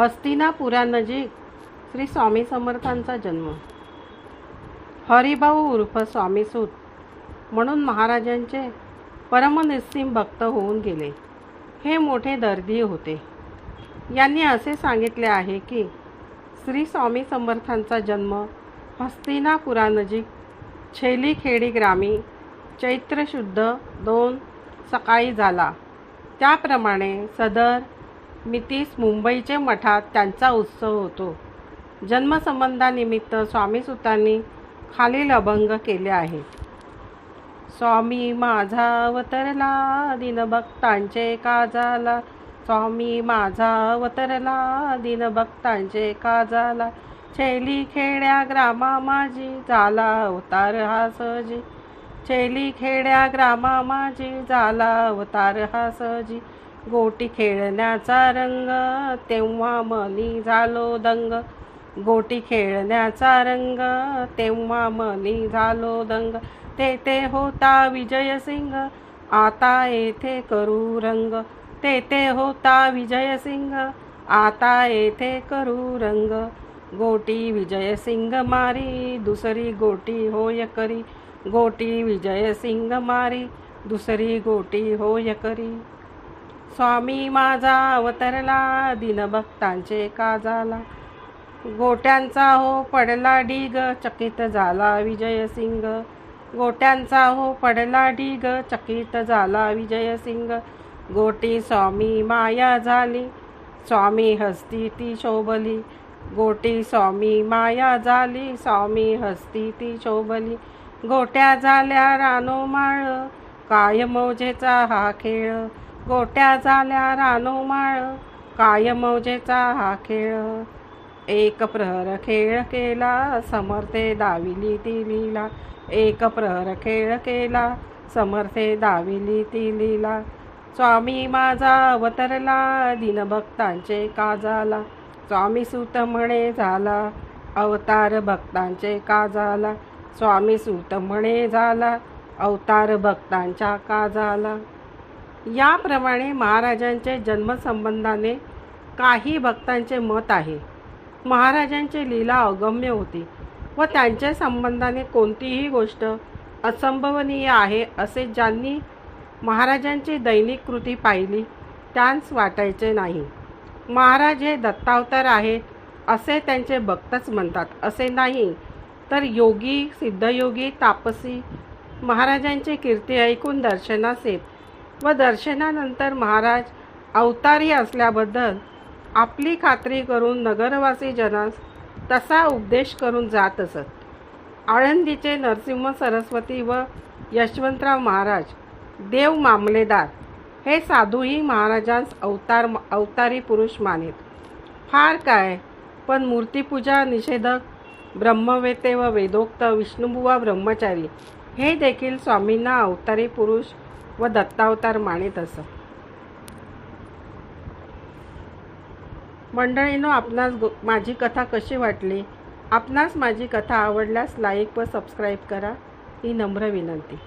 हस्तिनापुरानजीक श्री स्वामी समर्थांचा जन्म. हरिभाऊ उर्फ स्वामीसूत म्हणून महाराजांचे परमनिस्सीम भक्त होऊन गेले. हे मोठे दर्दी होते. यांनी असे सांगितले आहे की श्री स्वामी समर्थांचा जन्म हस्तिनापुरानजीक छेलीखेडी ग्रामी चैत्रशुद्ध दोन सकाळी झाला. त्याप्रमाणे सदर मितीस मुंबईचे मठात त्यांचा उत्सव होतो. जन्मसंबंधानिमित्त स्वामीसुतांनी खालील अभंग केले आहेत. स्वामी माझा अवतरला दिनभक्तांचे काजाला. स्वामी माझा अवतरला दिनभक्तांचे काजाला. छेली खेड्या ग्रामा माझी झाला अवतार हा सहजी छेली खेड्या ग्रामा माझी झाला अवतार हा सहजी गोटी खेळण्याचा रंग तेव्हा मनी झालो दंग. गोटी खेळण्याचा रंग तेव्हा मनी झालो दंग. तेथे होता विजयसिंग आता येथे करू रंग. तेथे होता विजयसिंग आता येथे करू रंग. गोटी विजयसिंग मारी दुसरी गोटी होय करी. गोटी विजयसिंग मारी दुसरी गोटी होय करी. स्वामी माझा अवतरला दिनभक्तांचे काजाला. गोट्यांचा हो पडला ढीग चकित झाला विजयसिंग. गोट्यांचा हो पडला ढीग चकित झाला विजयसिंग. गोटी स्वामी माया झाली स्वामी हस्ती ती शोभली. गोटी स्वामी माया झाली स्वामी हस्ती ती शोभली. गोट्या झाल्या रानो माळ काय मौजेचा हा खेळ. गोट्या झाल्या रानो माळ काय मौजेचा हा खेळ. एक प्रहर खेळ केला समर्थे दाविली ती लीला एक प्रहर खेळ केला समर्थे दाविली ती लीला स्वामी माझा अवतरला दिनभक्तांचे काजाला स्वामी सूत म्हणे झाला अवतार भक्तांचे का झाला स्वामी सूत म्हणे झाला अवतार भक्तांच्या काजाला याप्रमाणे महाराजांचे जन्मसंबंधाने काही भक्तांचे मत आहे. महाराजांची लीला अगम्य होती व त्यांच्या संबंधाने कोणतीही गोष्ट असंभवनीय आहे असे ज्यांनी महाराजांची दैनिक कृती पाहिली त्यांस वाटायचे नाही. महाराज हे दत्तावतार आहेत असे त्यांचे भक्तच म्हणतात. असे नाही तर योगी सिद्धयोगी तापसी महाराजांची कीर्ती ऐकून दर्शनास येत व दर्शनानंतर महाराज अवतारी असल्याबद्दल आपली खात्री करून नगरवासी जनास तसा उपदेश करून जात असत. आळंदीचे नरसिंह सरस्वती व यशवंतराव महाराज देव मामलेदार हे साधूही महाराजांस अवतार अवतारी पुरुष मानित. फार काय पण मूर्तिपूजा निषेधक ब्रह्मवेते व वेदोक्त विष्णुबुवा ब्रह्मचारी हे देखील स्वामींना अवतारी पुरुष व दत्तावतार मानित असत मंडळीनो आपणास गो माझी कथा कशी वाटली? आपणास माझी कथा आवडल्यास लाईक व सबस्क्राईब करा. ही नम्र विनंती.